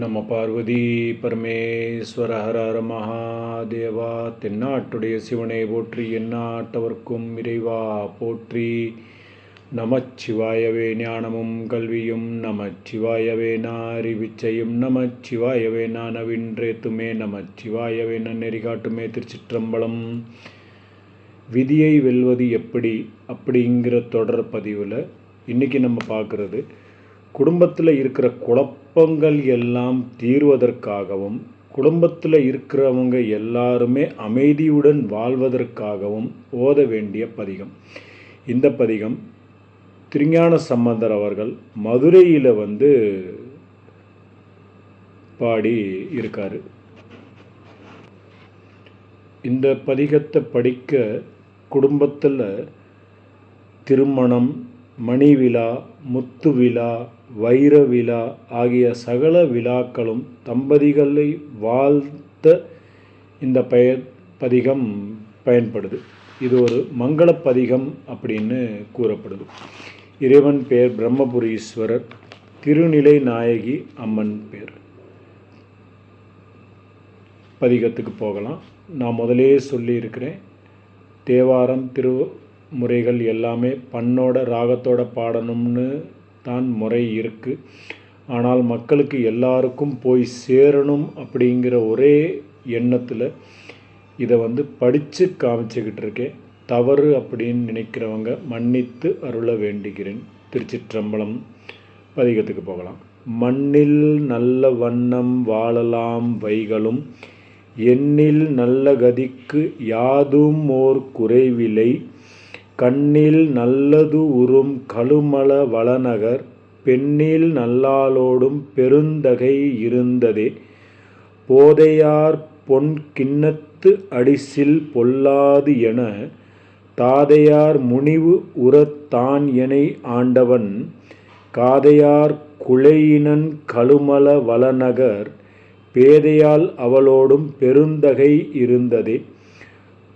நம பார்வதி பரமேஸ்வர ஹர ஹர மகாதேவா தென்னாட்டுடைய சிவனை போற்றி எந்நாட்டவர்க்கும் இறைவா போற்றி. நமச்சிவாயவே ஞானமும் கல்வியும் நமச்சிவாயவே நாரிவிச்சையும் நமச்சிவாயவே நானவின்றேத்துமே நமச்சிவாயவே நன்னெறி காட்டுமே திருச்சிற்றம்பலம். விதியை வெல்வது எப்படி? அப்படிங்கிற தொடர் பதிவில் இன்றைக்கி நம்ம பார்க்குறது குடும்பத்தில் இருக்கிற குழப்பங்கள் எல்லாம் தீர்வதற்காகவும் குடும்பத்தில் இருக்கிறவங்க எல்லாருமே அமைதியுடன் வாழ்வதற்காகவும் ஓத வேண்டிய பதிகம். இந்த பதிகம் திருஞான சம்பந்தர் அவர்கள் மதுரையில் வந்து பாடி இருக்கார். இந்த பதிகத்தை படிக்க குடும்பத்தில் திருமணம் மணி விழா முத்து விழா வைர விழா ஆகிய சகல விழாக்களும் தம்பதிகளை வாழ்த்த இந்த பெயர் பதிகம் பயன்படுது. இது ஒரு மங்கள பதிகம் அப்படின்னு கூறப்படுது. இறைவன் பேர் பிரம்மபுரீஸ்வரர் திருநிலை நாயகி அம்மன் பேர் பதிகத்துக்கு போகலாம். நான் முதலே சொல்லியிருக்கிறேன். தேவாரம் திருமுறைகள் எல்லாமே பண்ணோட ராகத்தோட பாடணும்னு தான் முறை இருக்குது ஆனால் மக்களுக்கு எல்லாருக்கும் போய் சேரணும் அப்படிங்கிற ஒரே எண்ணத்தில் இதை வந்து படித்து காமிச்சிக்கிட்டு இருக்கேன். தவறு அப்படின்னு நினைக்கிறவங்க மன்னித்து அருள வேண்டுகிறேன். திருச்சிற்றம்பலம் பதிகத்துக்கு போகலாம். மண்ணில் நல்ல வண்ணம் வாழலாம் வைகளும் எண்ணில் நல்ல கதிக்கு யாதும் ஓர் குறைவில்லை. கண்ணில் நல்லது உறும் கழுமல வளநகர் பெண்ணில் நல்லாளோடும் பெருந்தகை இருந்ததே. போதையார் பொன் கிண்ணத்து அடிசில் பொல்லாது என தாதையார் முனிவு உரத்தான் எனை ஆண்டவன் காதையார் குழையினன் கழுமல வளநகர் பேதையால் அவளோடும் பெருந்தகை இருந்ததே.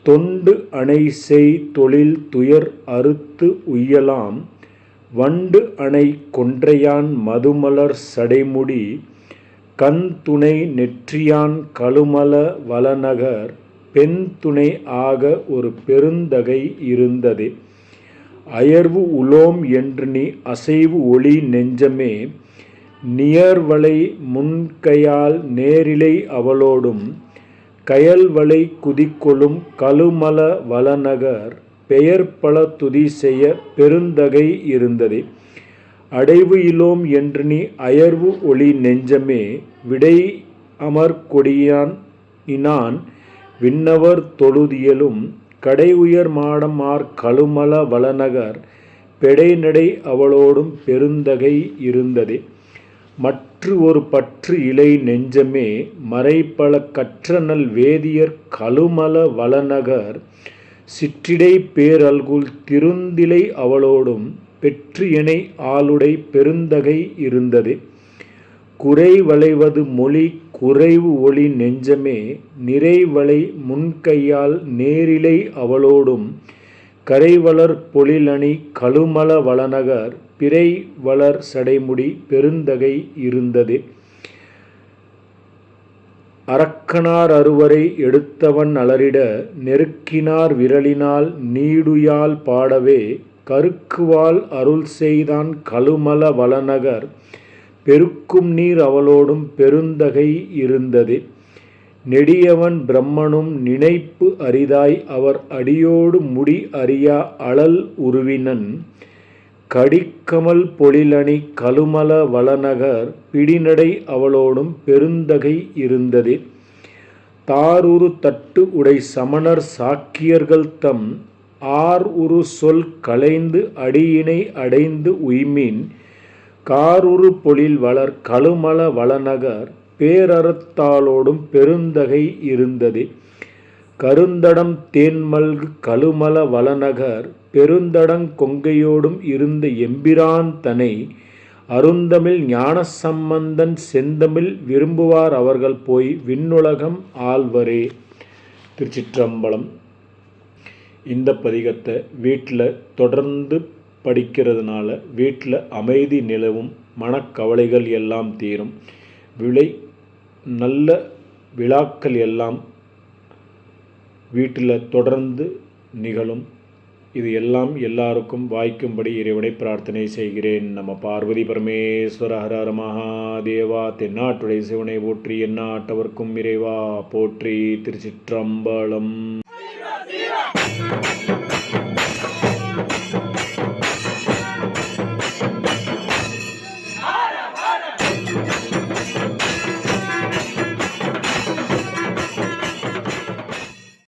தொண்டு அணை செய் தொழில் துயர் அறுத்து உய்யலாம். வண்டு அணை கொன்றையான் மதுமலர் சடைமுடி. கண் துணை நெற்றியான் கழுமல வளநகர். பெண் துணை ஆக ஒரு பெருந்தகை இருந்ததே. அயர்வு உலோம் என்று நீ அசைவு ஒளி நெஞ்சமே. நியர்வளை முன்கையால் நேரிலை அவளோடும் கயல்வளை குதிக்கொளும் கழுமல வளநகர் பெயர் பல துதி செய்ய பெருந்தகை இருந்ததே. அடைவு இலோம் என்று நீ அயர்வு ஒளி நெஞ்சமே விடை அமர் கொடியான் இனான் விண்ணவர் தொழுதியலும் கடை உயர் மாடமார் கழுமல வளநகர் பெடைநடை அவளோடும் பெருந்தகை இருந்ததே. மற்று ஒரு பற்று இலை நெஞ்சமே மறைப்பல கற்றனல் வேதியர் கழுமல வளநகர் சிற்றிடை பேரல்குல் திருந்திலை அவளோடும் பெற்று இணை ஆளுடை பெருந்தகை இருந்ததே. குறை வளைவது மொழி குறைவு ஒளி நெஞ்சமே நிறைவளை முன்கையால் நேரிலை அவளோடும் கரைவளர் பொழிலணி கழுமல வளநகர் பிறை வளர் சடைமுடி பெருந்தகை இருந்தது. அரக்கனார் அறுவரை எடுத்தவன் அலரிட நெருக்கினார் விரலினால் நீடுயால் பாடவே கருக்குவால் அருள் செய்தான் கழுமல வளநகர் பெருக்கும் நீர் அவளோடும் பெருந்தகை இருந்தது. நெடியவன் பிரம்மனும் நினைப்பு அரிதாய் அவர் அடியோடு முடி அறியா அழல் உருவினன். கடிக்கமல் பொழிலணி கழுமல வளநகர் பிடிநடை அவளோடும் பெருந்தகை இருந்தது. தாருரு தட்டு உடை சமணர் சாக்கியர்கள் தம். ஆர் உரு சொல் களைந்து அடியினை அடைந்து உய்மின். காருரு பொழில் வளர் கழுமல வளநகர் பேரறத்தாளோடும் பெருந்தகை இருந்ததே. கருந்தடம் தேன்மல்கு கழுமல வளநகர் பெருந்தடங் கொங்கையோடும் இருந்த எம்பிரான் தனை அருந்தமிழ் ஞானசம்பந்தன் செந்தமிழ் விரும்புவார் அவர்கள் போய் விண்ணுலகம் ஆழ்வரே திருச்சிற்றம்பலம். இந்த பதிகத்தை வீட்டில் தொடர்ந்து படிக்கிறதுனால வீட்டில் அமைதி நிலவும் மனக்கவலைகள் எல்லாம் தீரும். விளை நல்ல விழாக்கள் எல்லாம் வீட்டில் தொடர்ந்து நிகழும். இது எல்லாம் எல்லாருக்கும் வாய்க்கும்படி இறைவனை பிரார்த்தனை செய்கிறேன். நம்ம பார்வதி பரமேஸ்வர ஹரஹர மகாதேவா தென்னாட்டுடைய சிவனை போற்றி எந்நாட்டவர்க்கும் இறைவா போற்றி திருச்சிற்றம்பலம்.